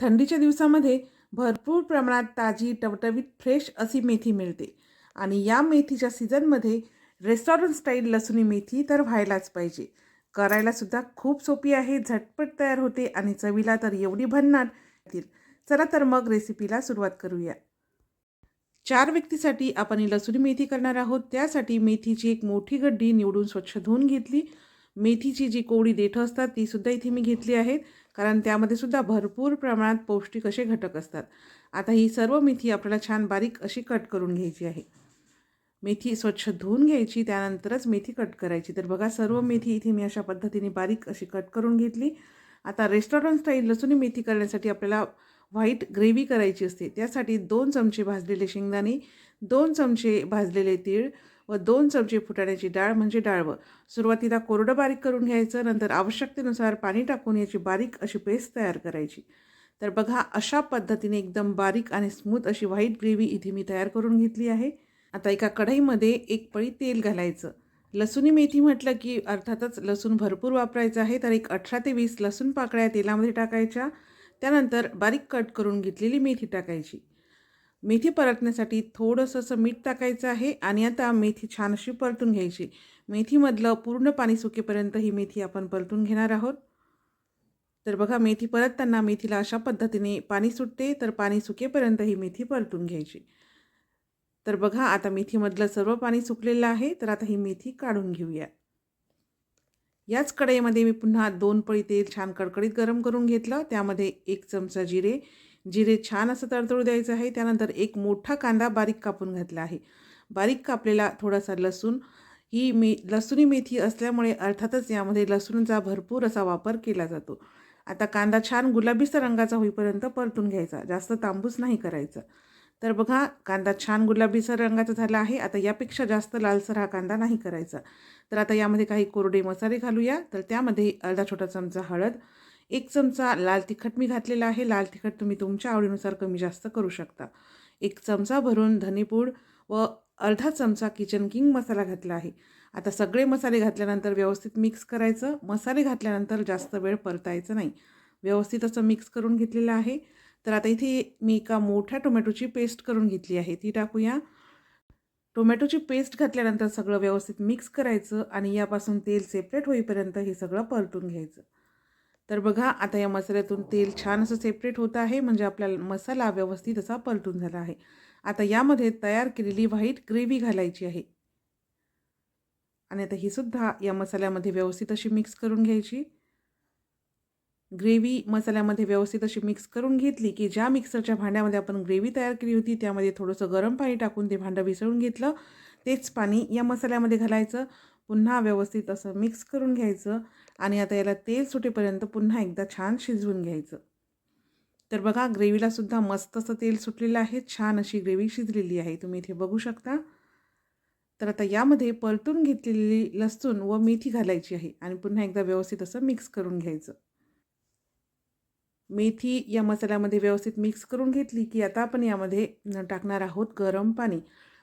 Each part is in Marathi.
थंडीच्या दिवसामध्ये भरपूर प्रमाणात ताजी टवटवीत फ्रेश अशी मेथी मिळते. आणि या मेथीच्या सीझनमध्ये रेस्टॉरंट स्टाईल लसुणी मेथी तर व्हायलाच पाहिजे. करायलासुद्धा खूप सोपी आहे झटपट तयार होते आणि चवीला तर एवढी भन्नाट येतील. चला तर मग रेसिपीला सुरुवात करूया. चार व्यक्तीसाठी आपण लसुणी मेथी करणार आहोत. त्यासाठी मेथीची एक मोठी गड्डी निवडून स्वच्छ धुवून घेतली. मेथीची जी कोवळी देठं असतात तीसुद्धा इथे मी घेतली आहेत. कारण त्यामध्ये सुद्धा भरपूर प्रमाणात पौष्टिक असे घटक असतात. आता ही सर्व मेथी आपल्याला छान बारीक अशी कट करून घ्यायची आहे. मेथी स्वच्छ धुवून घ्यायची त्यानंतरच मेथी कट करायची. तर बघा सर्व मेथी इथे मी अशा पद्धतीने बारीक अशी कट करून घेतली. आता रेस्टॉरंट स्टाईल लसूणी मेथी करण्यासाठी आपल्याला व्हाईट ग्रेव्ही करायची असते. त्यासाठी दोन चमचे भाजलेले शेंगदाणे दोन चमचे भाजलेले तीळ व दोन चमचे फुटाण्याची डाळ म्हणजे डाळवं. सुरुवातीला कोरडं बारीक करून घ्यायचं नंतर आवश्यकतेनुसार पाणी टाकून याची बारीक अशी पेस्ट तयार करायची. तर बघा अशा पद्धतीने एकदम बारीक आणि स्मूथ अशी व्हाईट ग्रेव्ही इथे मी तयार करून घेतली आहे. आता एका कढईमध्ये एक पळी तेल घालायचं. लसुनी मेथी म्हटलं की अर्थातच लसूण भरपूर वापरायचं आहे तर एक अठरा ते वीस लसूण पाकळ्या तेलामध्ये टाकायच्या. त्यानंतर बारीक कट करून घेतलेली मेथी टाकायची. मेथी परतण्यासाठी थोडंसं असं मीठ टाकायचं आहे आणि आता मेथी छान अशी परतून घ्यायची. मेथीमधलं पूर्ण पाणी सुकेपर्यंत ही मेथी आपण परतून घेणार आहोत. तर बघा मेथी परतताना मेथीला अशा पद्धतीने पाणी सुटते तर पाणी सुकेपर्यंत ही मेथी परतून घ्यायची. तर बघा आता मेथीमधलं सर्व पाणी सुकलेलं आहे तर आता ही मेथी काढून घेऊया. याच कढईमध्ये मी पुन्हा दोन पळी तेल छान कडकडीत गरम करून घेतलं. त्यामध्ये एक चमचा जिरे जिरे छान असं तडतडू द्यायचं आहे त्यानंतर एक मोठा कांदा बारीक कापून घातला आहे. बारीक कापलेला थोडासा लसूण. ही मे लसुणी मेथी असल्यामुळे अर्थातच यामध्ये लसूणचा भरपूर असा वापर केला जातो. आता कांदा छान गुलाबीचा रंगाचा होईपर्यंत परतून घ्यायचा. जास्त तांबूस नाही करायचा. तर बघा कांदा छान गुलाबीचा रंगाचा झाला आहे. आता यापेक्षा जास्त लालसर हा कांदा नाही करायचा. तर आता यामध्ये काही कोरडे मसाले घालूया. तर त्यामध्ये अर्धा छोटा चमचा हळद एक चमचा लाल तिखट मी घातलेला आहे. लाल तिखट तुम्ही तुमच्या आवडीनुसार कमी जास्त करू शकता. एक चमचा भरून धनेपूड व अर्धा चमचा किचन किंग मसाला घातला आहे. आता सगळे मसाले घातल्यानंतर व्यवस्थित मिक्स करायचं. मसाले घातल्यानंतर जास्त वेळ परतायचं नाही. व्यवस्थित असं मिक्स करून घेतलेलं आहे. तर आता इथे मी एका मोठ्या टोमॅटोची पेस्ट करून घेतली आहे. ती टाकूया. टोमॅटोची पेस्ट घातल्यानंतर सगळं व्यवस्थित मिक्स करायचं आणि यापासून तेल सेपरेट होईपर्यंत हे सगळं परतून घ्यायचं. तर बघा आता या मसाल्यातून तेल छान असं सेपरेट होतं आहे म्हणजे आपला मसाला व्यवस्थित असा पलटून झाला आहे. आता यामध्ये तयार केलेली व्हाईट ग्रेव्ही घालायची आहे. आणि आता ही सुद्धा या मसाल्यामध्ये व्यवस्थित अशी मिक्स करून घ्यायची. ग्रेव्ही मसाल्यामध्ये व्यवस्थित अशी मिक्स करून घेतली की ज्या मिक्सरच्या भांड्यामध्ये आपण ग्रेव्ही तयार केली होती त्यामध्ये थोडंसं गरम पाणी टाकून ते भांडं विसळून घेतलं. तेच पाणी या मसाल्यामध्ये घालायचं. पुन्हा व्यवस्थित असं मिक्स करून घ्यायचं आणि आता याला तेल सुटेपर्यंत पुन्हा एकदा छान शिजवून घ्यायचं. तर बघा ग्रेव्हीलासुद्धा मस्त असं तेल सुटलेलं आहे. छान अशी ग्रेव्ही शिजलेली आहे. तुम्ही इथे बघू शकता. तर आता यामध्ये परतून घेतलेली लसूण व मेथी घालायची आहे आणि पुन्हा एकदा व्यवस्थित असं मिक्स करून घ्यायचं. मेथी या मसाल्यामध्ये व्यवस्थित मिक्स करून घेतली की आता आपण यामध्ये टाकणार आहोत गरम पाणी.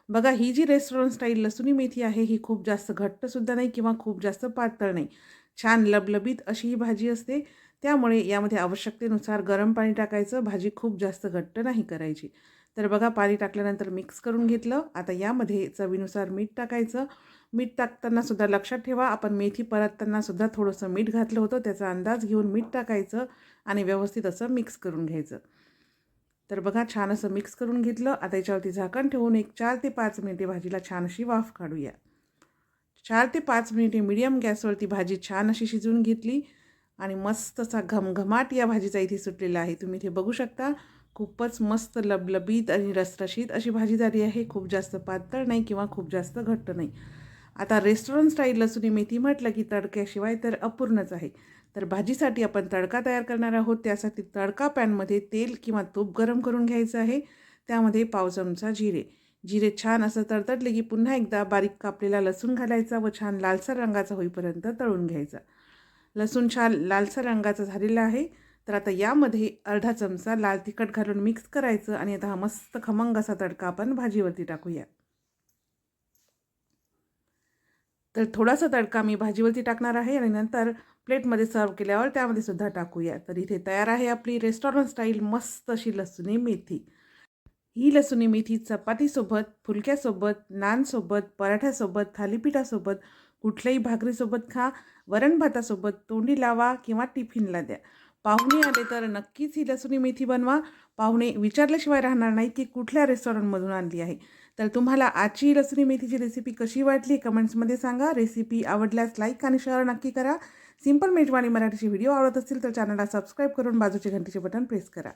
बघा ही जी रेस्टॉरंट स्टाईल लसुणी मेथी आहे ही खूप जास्त घट्टसुद्धा नाही किंवा खूप जास्त पातळ नाही. छान लबलबीत अशी ही भाजी असते. त्यामुळे यामध्ये आवश्यकतेनुसार गरम पाणी टाकायचं. भाजी खूप जास्त घट्ट नाही करायची. तर बघा पाणी टाकल्यानंतर मिक्स करून घेतलं. आता यामध्ये चवीनुसार मीठ टाकायचं. मीठ टाकताना सुद्धा लक्षात ठेवा. आपण मेथी परतताना सुद्धा थोडंसं मीठ घातलं होतं. त्याचा अंदाज घेऊन मीठ टाकायचं आणि व्यवस्थित असं मिक्स करून घ्यायचं. तर बघा छान असं मिक्स करून घेतलं. आता याच्यावरती झाकण ठेवून एक चार ते पाच मिनिटे भाजीला छान अशी वाफ काढूया. चार ते पाच मिनिटे मीडियम गॅसवरती भाजी छान अशी शिजवून घेतली आणि मस्त असा घमघमाट या भाजीचा इथे सुटलेला आहे. तुम्ही इथे बघू शकता खूपच मस्त लबलबीत आणि रसरशीत अशी भाजी झाली आहे. खूप जास्त पातळ नाही किंवा खूप जास्त घट्ट नाही. आता रेस्टॉरंट स्टाईल लसुणी मेथी म्हटलं की तडक्याशिवाय तर अपूर्णच आहे. तर भाजीसाठी आपण तडका तयार करणार आहोत. त्यासाठी तडका पॅनमध्ये तेल किंवा तूप गरम करून घ्यायचं आहे. त्यामध्ये पाव चमचा जिरे. जिरे छान असं तडतडले की पुन्हा एकदा बारीक कापलेला लसूण घालायचा व छान लालसर रंगाचा होईपर्यंत तळून घ्यायचा. लसूण छान लालसर रंगाचा झालेला आहे. तर आता यामध्ये अर्धा चमचा लाल तिखट घालून मिक्स करायचं आणि आता हा मस्त खमंग असा तडका आपण भाजीवरती टाकूया. तर थोडासा तडका मी भाजीवरती टाकणार आहे आणि नंतर प्लेटमध्ये सर्व केल्यावर त्यामध्ये सुद्धा टाकूया. तर इथे तयार आहे आपली रेस्टॉरंट स्टाईल मस्त अशी लसुणी मेथी. ही लसुणी मेथी चपातीसोबत फुलक्यासोबत नानसोबत पराठ्यासोबत थालीपीठासोबत कुठल्याही भाकरीसोबत खा वरण भातासोबत तोंडी लावा किंवा टिफिनला द्या. पाहुणे आले तर नक्कीच ही लसुणी मेथी बनवा. पाहुणे विचारल्याशिवाय राहणार नाही की कुठल्या रेस्टॉरंटमधून आणली आहे. तर तुम्हाला आजची लसुणी मेथीची रेसिपी कशी वाटली कमेंट्समध्ये सांगा. रेसिपी आवडल्यास लाईक आणि शेअर नक्की करा. सिंपल मेजवानी मराठीचे व्हिडिओ आवडत असतील तर चॅनलला सबस्क्राईब करून बाजूचे घंटीचे बटन प्रेस करा.